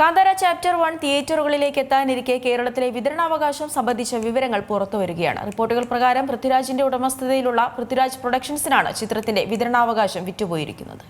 Kantara chapter one തിയേറ്ററുകളിലേക്ക് എത്താനിരിക്കെ കേരളത്തിലെ വിതരണാവകാശം സംബന്ധിച്ച വിവരങ്ങൾ പുറത്തു വരികയാണ് റിപ്പോർട്ടുകൾ പ്രകാരം പൃഥ്വിരാജിന്റെ ഉടമസ്ഥതയിലുള്ള പൃഥ്വിരാജ് പ്രൊഡക്ഷൻസിനാണ് ചിത്രത്തിന്റെ വിതരണാവകാശം വിറ്റുപോയിരിക്കുന്നത്.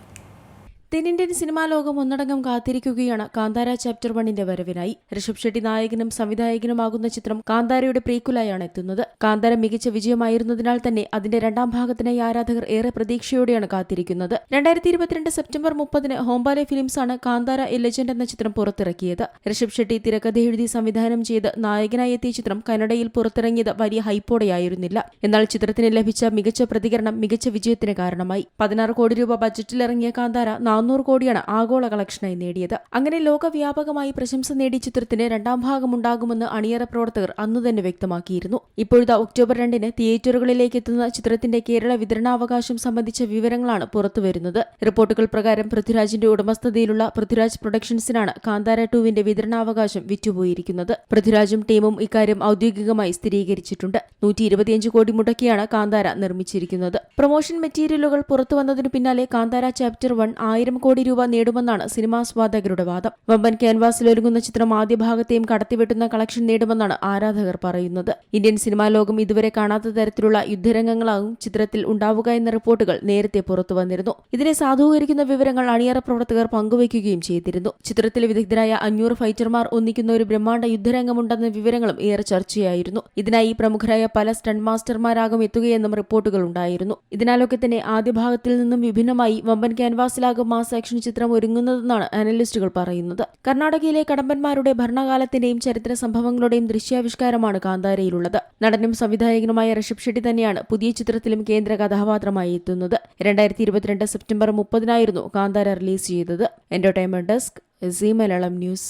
തെന്നിന്ത്യൻ സിനിമാ ലോകം ഒന്നടങ്കം കാത്തിരിക്കുകയാണ് കാന്താര ചാപ്റ്റർ വണ്ണിന്റെ വരവിനായി. ഋഷഭ് ഷെട്ടി നായകനും സംവിധായകനുമാകുന്ന ചിത്രം കാന്താരയുടെ പ്രീക്കുലായാണ് എത്തുന്നത്. കാന്താര മികച്ച വിജയമായിരുന്നതിനാൽ തന്നെ അതിന്റെ രണ്ടാം ഭാഗത്തിനായി ആരാധകർ ഏറെ പ്രതീക്ഷയോടെയാണ് കാത്തിരിക്കുന്നത്. രണ്ടായിരത്തി ഇരുപത്തിരണ്ട് സെപ്റ്റംബർ മുപ്പതിന് ഹോംബാലെ ഫിലിംസാണ് കാന്താര എ ലെജൻഡ് എന്ന ചിത്രം പുറത്തിറക്കിയത്. ഋഷഭ് ഷെട്ടി തിരക്കഥ എഴുതി സംവിധാനം ചെയ്ത് നായകനായി എത്തിയ ചിത്രം കന്നഡയിൽ പുറത്തിറങ്ങിയത് വലിയ ഹൈപ്പോടെയായിരുന്നില്ല. എന്നാൽ ചിത്രത്തിന് ലഭിച്ച മികച്ച പ്രതികരണം മികച്ച വിജയത്തിന് കാരണമായി. പതിനാറ് കോടി രൂപ ബജറ്റിലിറങ്ങിയ കാന്താര നാനൂറ് കോടിയാണ് ആഗോള കളക്ഷനായി നേടിയത്. അങ്ങനെ ലോകവ്യാപകമായി പ്രശംസ നേടിയ ചിത്രത്തിന് രണ്ടാം ഭാഗമുണ്ടാകുമെന്ന് അണിയറ പ്രവർത്തകർ അന്നു തന്നെ വ്യക്തമാക്കിയിരുന്നു. ഇപ്പോഴത്തെ ഒക്ടോബർ രണ്ടിന് തിയേറ്ററുകളിലേക്ക് എത്തുന്ന ചിത്രത്തിന്റെ കേരള വിതരണാവകാശം സംബന്ധിച്ച വിവരങ്ങളാണ് പുറത്തുവരുന്നത്. റിപ്പോർട്ടുകൾ പ്രകാരം പൃഥ്വിരാജിന്റെ ഉടമസ്ഥതയിലുള്ള പൃഥ്വിരാജ് പ്രൊഡക്ഷൻസിനാണ് കാന്താര ടൂവിന്റെ വിതരണാവകാശം വിറ്റുപോയിരിക്കുന്നത്. പൃഥ്വിരാജും ടീമും ഇക്കാര്യം ഔദ്യോഗികമായി സ്ഥിരീകരിച്ചിട്ടുണ്ട്. നൂറ്റി ഇരുപത്തിയഞ്ച് കോടി മുടക്കിയാണ് കാന്താര നിർമ്മിച്ചിരിക്കുന്നത്. പ്രൊമോഷൻ മെറ്റീരിയലുകൾ പുറത്തുവന്നതിനു പിന്നാലെ കാന്താര ചാപ്റ്റർ വൺ ആയിരം കോടി രൂപ നേടുമെന്നാണ് സിനിമാസ്വാദകരുടെ വാദം. വമ്പൻ ക്യാൻവാസിൽ ഒരുങ്ങുന്ന ചിത്രം ആദ്യ ഭാഗത്തെയും കടത്തിവെട്ടുന്ന കളക്ഷൻ നേടുമെന്നാണ് ആരാധകർ പറയുന്നത്. ഇന്ത്യൻ സിനിമാ ലോകം ഇതുവരെ കാണാത്ത തരത്തിലുള്ള യുദ്ധരംഗങ്ങളാകും ചിത്രത്തിൽ ഉണ്ടാവുക എന്ന റിപ്പോർട്ടുകൾ നേരത്തെ പുറത്തു വന്നിരുന്നു. ഇതിനെ സാധൂകരിക്കുന്ന വിവരങ്ങൾ അണിയറ പ്രവർത്തകർ പങ്കുവയ്ക്കുകയും ചെയ്തിരുന്നു. ചിത്രത്തിൽ വിദഗ്ധരായ അഞ്ഞൂറ് ഫൈറ്റർമാർ ഒന്നിക്കുന്ന ഒരു ബ്രഹ്മാണ്ഡ യുദ്ധരംഗമുണ്ടെന്ന വിവരങ്ങളും ഏറെ ചർച്ചയായിരുന്നു. ഇതിനായി പ്രമുഖരായ പല സ്റ്റണ്ട് മാസ്റ്റർമാരാകും എത്തുകയെന്നും റിപ്പോർട്ടുകൾ ഉണ്ടായിരുന്നു. ഇതിനാലൊക്കെ തന്നെ ആദ്യ ഭാഗത്തിൽ നിന്നും വിഭിന്നമായി വമ്പൻ ക്യാൻവാസിലാകും മാസ് ആക്ഷൻ ചിത്രം ഒരുങ്ങുന്നതെന്നാണ് അനലിസ്റ്റുകൾ പറയുന്നത്. കർണാടകയിലെ കടമ്പന്മാരുടെ ഭരണകാലത്തിന്റെയും ചരിത്ര സംഭവങ്ങളുടെയും ദൃശ്യാവിഷ്കാരമാണ് കാന്താരയിലുള്ളത്. നടനും സംവിധായകനുമായ ഋഷഭ് ഷെട്ടി തന്നെയാണ് പുതിയ ചിത്രത്തിലും കേന്ദ്ര കഥാപാത്രമായി എത്തുന്നത്. രണ്ടായിരത്തി ഇരുപത്തിരണ്ട് സെപ്റ്റംബർ മുപ്പതിനായിരുന്നു കാന്താര റിലീസ് ചെയ്തത്. Entertainment desk Zee Malayalam news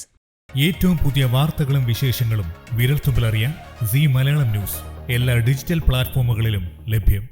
ഏറ്റവും പുതിയ വാർത്തകളും വിശേഷങ്ങളും വിരൽത്തുമ്പിലറിയാൻ സി മലയാളം ന്യൂസ് എല്ലാ ഡിജിറ്റൽ പ്ലാറ്റ്ഫോമുകളിലും ലഭ്യം.